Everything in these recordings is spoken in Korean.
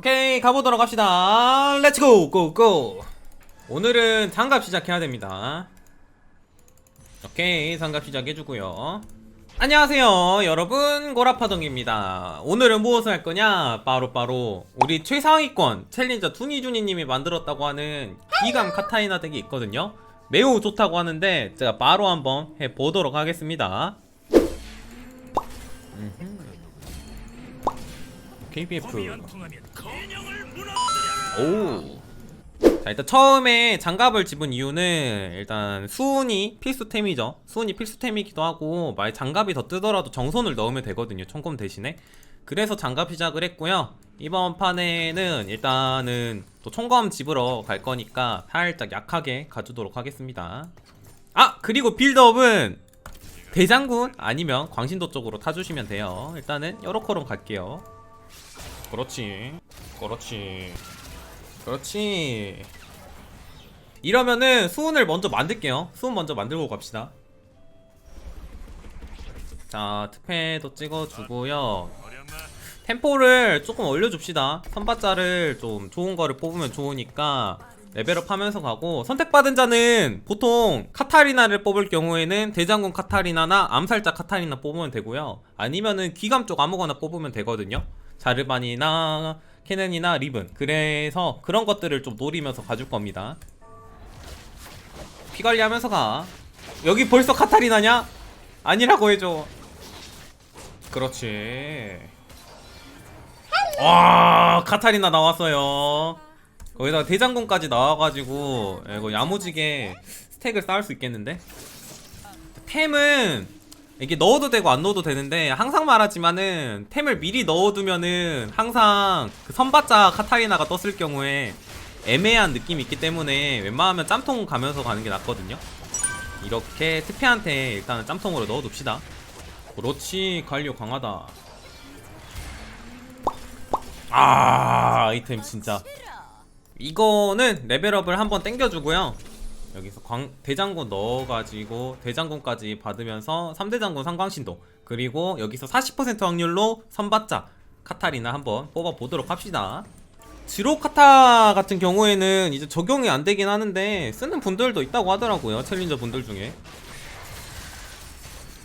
오케이 가보도록 합시다. 렛츠고 고고 오늘은 장갑 시작해야 됩니다. 오케이 장갑 시작해주고요. 안녕하세요 여러분. 고라파동입니다. 오늘은 무엇을 할 거냐? 바로바로 우리 최상위권 챌린저 투니주니님이 만들었다고 하는 기감 카타이나 덱이 있거든요. 매우 좋다고 하는데 제가 바로 한번 해보도록 하겠습니다. 음흠. KBF 오. 자 일단 처음에 장갑을 집은 이유는 일단 수은이 필수템이죠. 수은이 필수템이기도 하고 만약 장갑이 더 뜨더라도 정손을 넣으면 되거든요. 총검 대신에. 그래서 장갑 시작을 했고요. 이번 판에는 일단은 또 총검 집으러 갈 거니까 살짝 약하게 가주도록 하겠습니다. 아 그리고 빌드업은 대장군 아니면 광신도 쪽으로 타주시면 돼요. 일단은 여러코로 갈게요. 그렇지. 그렇지. 그렇지. 이러면은 수은을 먼저 만들게요. 수은 먼저 만들고 갑시다. 자, 특패도 찍어주고요. 템포를 조금 올려줍시다. 선바자를 좀 좋은 거를 뽑으면 좋으니까 레벨업 하면서 가고 선택받은 자는 보통 카타리나를 뽑을 경우에는 대장군 카타리나나 암살자 카타리나 뽑으면 되고요. 아니면은 귀감 쪽 아무거나 뽑으면 되거든요. 자르반이나 캐넨이나 리븐. 그래서 그런 것들을 좀 노리면서 가줄 겁니다. 피 관리하면서 가. 여기 벌써 카타리나냐? 아니라고 해줘. 그렇지. 와 카타리나 나왔어요. 거기다가 대장군까지 나와가지고 이거 야무지게 스택을 쌓을 수 있겠는데? 템은 이게 넣어도 되고 안 넣어도 되는데 항상 말하지만은 템을 미리 넣어두면은 항상 그 선바자 카타리나가 떴을 경우에 애매한 느낌이 있기 때문에 웬만하면 짬통 가면서 가는 게 낫거든요. 이렇게 특패한테 일단은 짬통으로 넣어둡시다. 그렇지 관료 강하다. 아 아이템 진짜. 이거는 레벨업을 한번 땡겨주고요 여기서 광, 대장군 넣어가지고 대장군까지 받으면서 3대장군 상광신도 그리고 여기서 40% 확률로 선받자 카타리나 한번 뽑아보도록 합시다. 지로 카타 같은 경우에는 이제 적용이 안 되긴 하는데 쓰는 분들도 있다고 하더라고요 챌린저 분들 중에.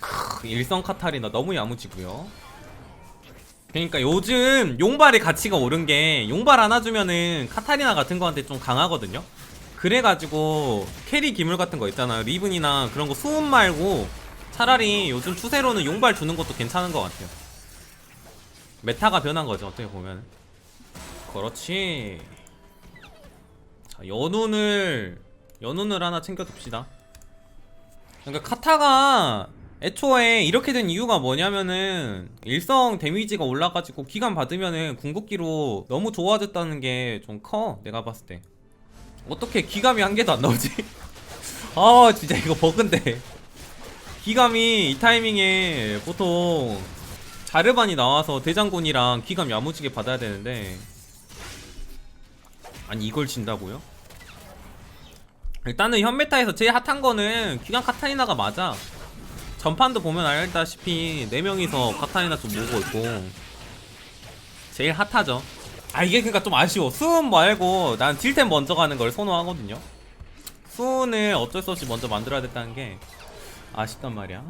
크, 일성 카타리나 너무 야무지고요. 그러니까 요즘 용발의 가치가 오른 게 용발 하나 주면은 카타리나 같은 거한테 좀 강하거든요 그래가지고 캐리 기물 같은 거 있잖아요. 리븐이나 그런 거 수은 말고 차라리 요즘 추세로는 용발 주는 것도 괜찮은 것 같아요. 메타가 변한 거죠 어떻게 보면. 그렇지. 자 연운을 연운을 하나 챙겨둡시다. 그러니까 카타가 애초에 이렇게 된 이유가 뭐냐면은 일성 데미지가 올라가지고 기간 받으면은 궁극기로 너무 좋아졌다는 게 좀 커 내가 봤을 때 어떻게 기감이 한 개도 안 나오지? 아 진짜 이거 버그인데. 기감이 이 타이밍에 보통 자르반이 나와서 대장군이랑 기감 야무지게 받아야 되는데. 아니 이걸 진다고요? 일단은 현메타에서 제일 핫한 거는 기감 카타리나가 맞아. 전판도 보면 알다시피 4명이서 카타리나 좀 모으고 있고. 제일 핫하죠 아 이게 그니까 좀 아쉬워. 수은 말고 난 딜템 먼저 가는 걸 선호하거든요. 수은을 어쩔 수 없이 먼저 만들어야 됐다는 게 아쉽단 말이야.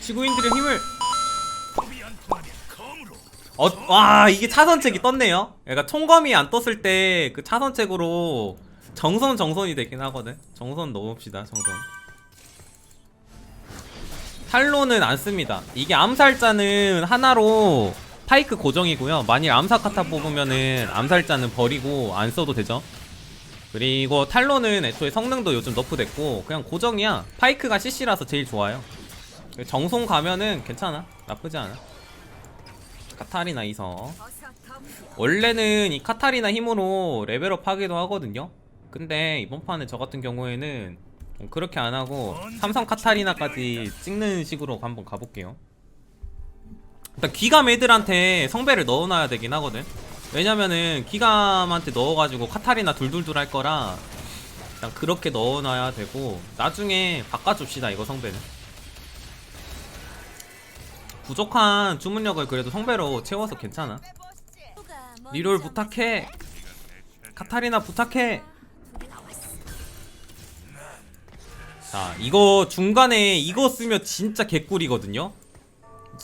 지구인들의 힘을 어, 와 이게 차선책이 떴네요. 그러니까 총검이 안 떴을 때 그 차선책으로 정선 정선이 되긴 하거든. 정선 넣읍시다 정선. 탈로는 안 씁니다. 이게 암살자는 하나로 파이크 고정이고요. 만일 암사 카타 뽑으면은 암살자는 버리고 안 써도 되죠. 그리고 탈론은 애초에 성능도 요즘 너프됐고 그냥 고정이야. 파이크가 CC라서 제일 좋아요. 정송 가면은 괜찮아. 나쁘지 않아. 카타리나 이성. 원래는 이 카타리나 힘으로 레벨업 하기도 하거든요. 근데 이번 판에 저 같은 경우에는 좀 그렇게 안 하고 삼성 카타리나까지 찍는 식으로 한번 가볼게요. 일단 귀감 애들한테 성배를 넣어놔야 되긴 하거든. 왜냐면은 귀감한테 넣어가지고 카타리나 둘둘둘 할 거라 일단 그렇게 넣어놔야 되고 나중에 바꿔줍시다 이거 성배는. 부족한 주문력을 그래도 성배로 채워서 괜찮아. 리롤 부탁해. 카타리나 부탁해. 자 이거 중간에 이거 쓰면 진짜 개꿀이거든요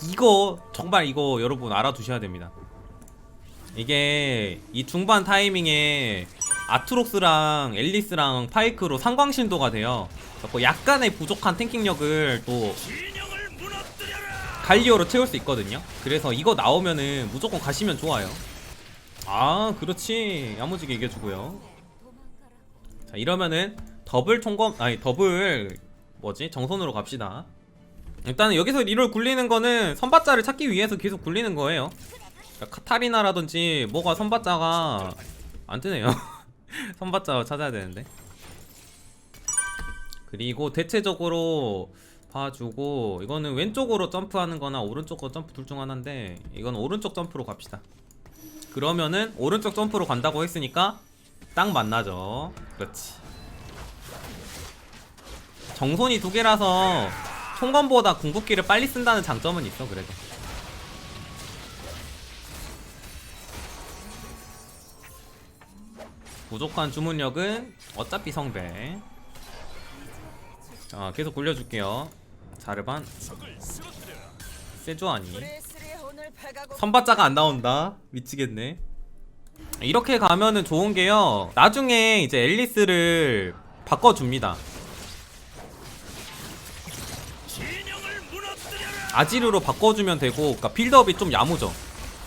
이거 정말 이거 여러분 알아두셔야 됩니다. 이게 이 중반 타이밍에 아트록스랑 앨리스랑 파이크로 상광신도가 돼요. 그래서 약간의 부족한 탱킹력을 또 갈리오로 채울 수 있거든요. 그래서 이거 나오면은 무조건 가시면 좋아요. 아 그렇지. 야무지게 이겨주고요. 자 이러면은 더블 총검 아니 더블 뭐지? 정선으로 갑시다 일단은 여기서 리롤 굴리는 거는 선발자를 찾기 위해서 계속 굴리는 거예요. 그러니까 카타리나라든지 뭐가 선발자가 안 뜨네요. 선발자 찾아야 되는데. 그리고 대체적으로 봐주고 이거는 왼쪽으로 점프하는 거나 오른쪽으로 점프 둘 중 하나인데 이건 오른쪽 점프로 갑시다. 그러면은 오른쪽 점프로 간다고 했으니까 딱 만나죠. 그렇지. 정손이 두 개라서 총검보다 궁극기를 빨리 쓴다는 장점은 있어 그래도. 부족한 주문력은 어차피 성배. 자 계속 굴려줄게요. 자르반. 세조아니. 선바자가 안 나온다? 미치겠네. 이렇게 가면은 좋은 게요. 나중에 이제 앨리스를 바꿔줍니다 아지르로 바꿔주면 되고 그러니까 빌드업이 좀 야무져.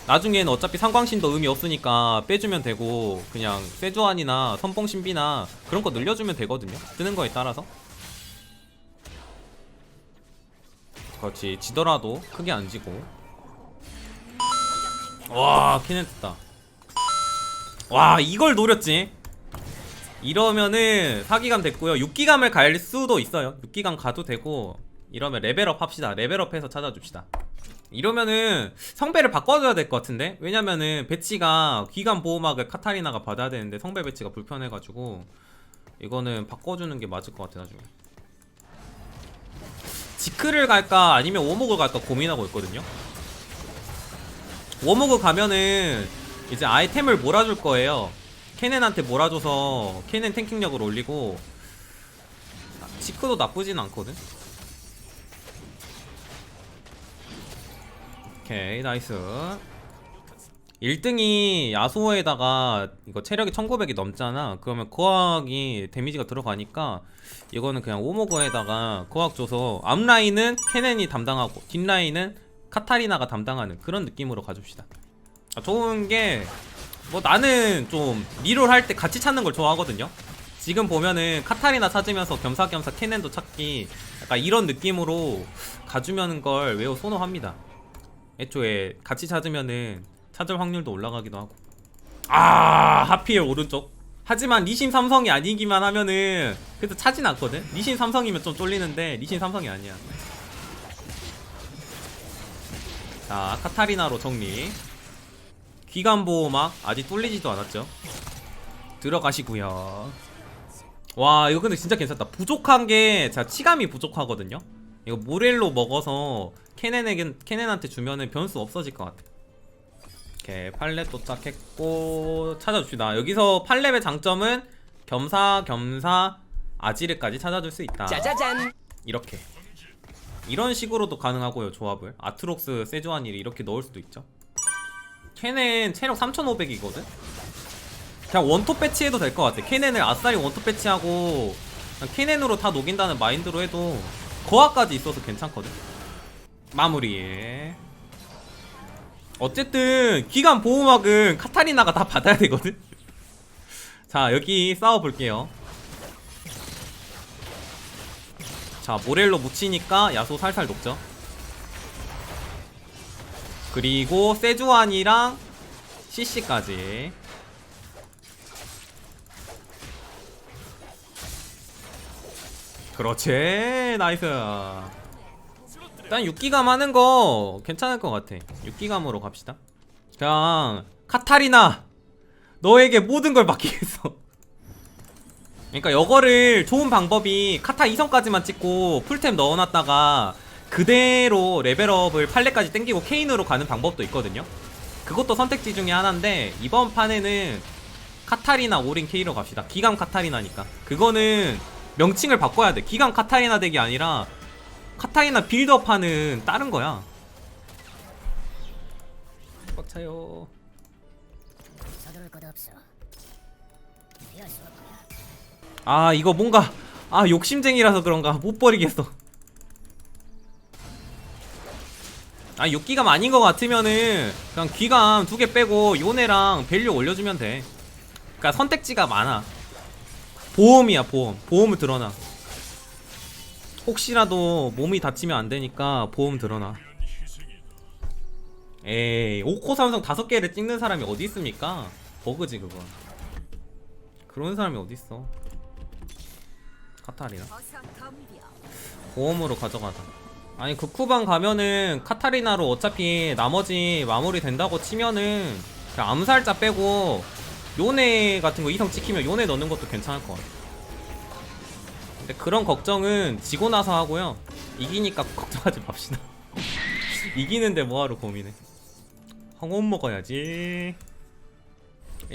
나중에는 어차피 상광신도 의미 없으니까 빼주면 되고 그냥 세조안이나 선봉신비나 그런 거 늘려주면 되거든요. 뜨는 거에 따라서. 그렇지. 지더라도 크게 안 지고. 와 캐넨트다. 와 이걸 노렸지? 이러면은 사기감 됐고요. 6기감을 갈 수도 있어요. 6기감 가도 되고 이러면 레벨업 합시다. 레벨업해서 찾아줍시다. 이러면은 성배를 바꿔줘야 될 것 같은데? 왜냐면은 배치가 기간 보호막을 카타리나가 받아야 되는데 성배 배치가 불편해가지고 이거는 바꿔주는 게 맞을 것 같아 나중에. 지크를 갈까? 아니면 오목을 갈까 고민하고 있거든요? 오목을 가면은 이제 아이템을 몰아줄 거예요. 케넨한테 몰아줘서 케넨 탱킹력을 올리고 아, 지크도 나쁘진 않거든 오케이 나이스. 1등이 야소에다가 이거 체력이 1900이 넘잖아. 그러면 거학이 데미지가 들어가니까 이거는 그냥 오모거에다가 거학 줘서 앞라인은 케넨이 담당하고 뒷라인은 카타리나가 담당하는 그런 느낌으로 가줍시다. 아, 좋은 게 뭐 나는 좀 리롤 할 때 같이 찾는 걸 좋아하거든요. 지금 보면은 카타리나 찾으면서 겸사겸사 케넨도 찾기 약간 이런 느낌으로 가주면 걸 매우 선호합니다 애초에 같이 찾으면은 찾을 확률도 올라가기도 하고. 아 하필 오른쪽. 하지만 리신 삼성이 아니기만 하면은 그래도 차진 않거든? 리신 삼성이면 좀 쫄리는데 리신 삼성이 아니야. 자 카타리나로 정리. 귀간보호막 아직 뚫리지도 않았죠? 들어가시고요. 와 이거 근데 진짜 괜찮다. 부족한 게 자 치감이 부족하거든요? 이거 모렐로 먹어서 케넨에게 케넨한테 주면은 변수 없어질 것 같아. 오케이 팔렙 도착했고 찾아줍시다. 여기서 팔렙의 장점은 겸사 겸사 아지르까지 찾아줄 수 있다. 짜자잔. 이렇게 이런 식으로도 가능하고요 조합을 아트록스 세조안이를 이렇게 넣을 수도 있죠. 케넨 체력 3,500이거든. 그냥 원톱 배치해도 될 것 같아. 케넨을 아싸리 원톱 배치하고 케넨으로 다 녹인다는 마인드로 해도 거화까지 있어서 괜찮거든. 마무리. 어쨌든 기간 보호막은 카타리나가 다 받아야 되거든. 자 여기 싸워 볼게요. 자 모렐로 묻히니까 야소 살살 녹죠. 그리고 세주안이랑 CC까지. 그렇지 나이스 일단 6기감 하는 거 괜찮을 것 같아 6기감으로 갑시다 그냥 카타리나 너에게 모든 걸 맡기겠어 그러니까 이거를 좋은 방법이 카타 2성까지만 찍고 풀템 넣어놨다가 그대로 레벨업을 팔레까지 땡기고 케인으로 가는 방법도 있거든요 그것도 선택지 중에 하나인데 이번 판에는 카타리나 오린 K로 갑시다. 기감 카타리나니까. 그거는 명칭을 바꿔야 돼. 기감 카타리나 덱이 아니라 카타리나 빌드업하는 다른 거야. 꽉 차요. 아 이거 뭔가 아 욕심쟁이라서 그런가. 못 버리겠어. 아 욕기감 아닌 것 같으면은 그냥 귀감 두 개 빼고 요네랑 밸류 올려주면 돼. 그니까 선택지가 많아. 보험이야 보험. 보험을 들어놔 혹시라도 몸이 다치면 안 되니까 보험 들어놔. 에이 5코 삼성 다섯 개를 찍는 사람이 어디 있습니까? 버그지 그건 그런 사람이 어디 있어? 카타리나? 보험으로 가져가자. 아니 극후반 가면은 카타리나로 어차피 나머지 마무리 된다고 치면은 암살자 빼고 요네 같은 거 이성 찍히면 요네 넣는 것도 괜찮을 것 같아 근데 그런 걱정은 지고 나서 하고요. 이기니까 걱정하지 맙시다. 이기는데 뭐하러 고민해? 황혼 먹어야지.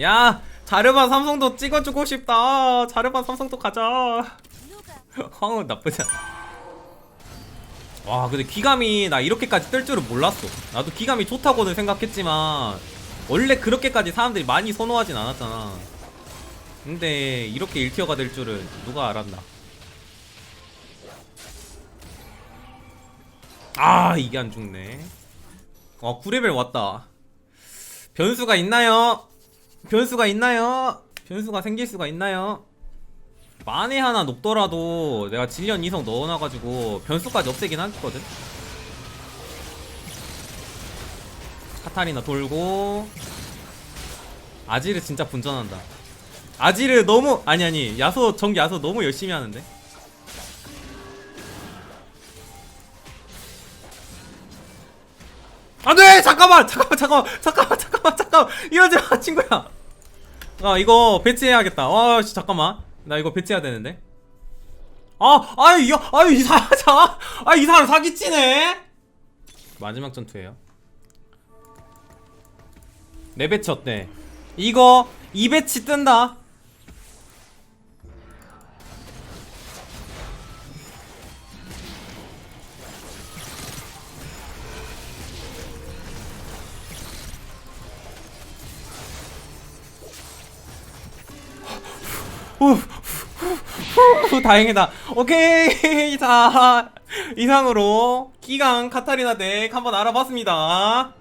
야 자르반 삼성도 찍어주고 싶다. 자르반 삼성도 가자. 황혼 나쁘지 않아. 와 근데 기감이 나 이렇게까지 뜰 줄은 몰랐어. 나도 기감이 좋다고는 생각했지만 원래 그렇게까지 사람들이 많이 선호하진 않았잖아. 근데 이렇게 1티어가 될 줄은 누가 알았나 아 이게 안 죽네. 어 9레벨 왔다. 변수가 있나요? 변수가 있나요? 변수가 생길 수가 있나요? 만에 하나 높더라도 내가 질련 이성 넣어놔가지고 변수까지 없애긴 하거든? 카타리나 돌고. 아지르 진짜 분전한다. 아지르 너무 아니 아니. 야소 정 야소 너무 열심히 하는데 잠깐만 잠깐만 잠깐만 잠깐만 잠깐만 잠깐만. 이러지 마 친구야. 아 이거 배치해야겠다. 와 씨, 잠깐만. 나 이거 배치해야 되는데. 아 아이 야 아이 이 사람 아이 사람 사기치네. 마지막 전투예요. 내 배치 어때? 이거 이 배치 뜬다 후, 후, 후, 다행이다. 오케이. 자, 이상으로 기강 카타리나 덱 한번 알아봤습니다.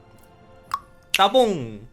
따봉.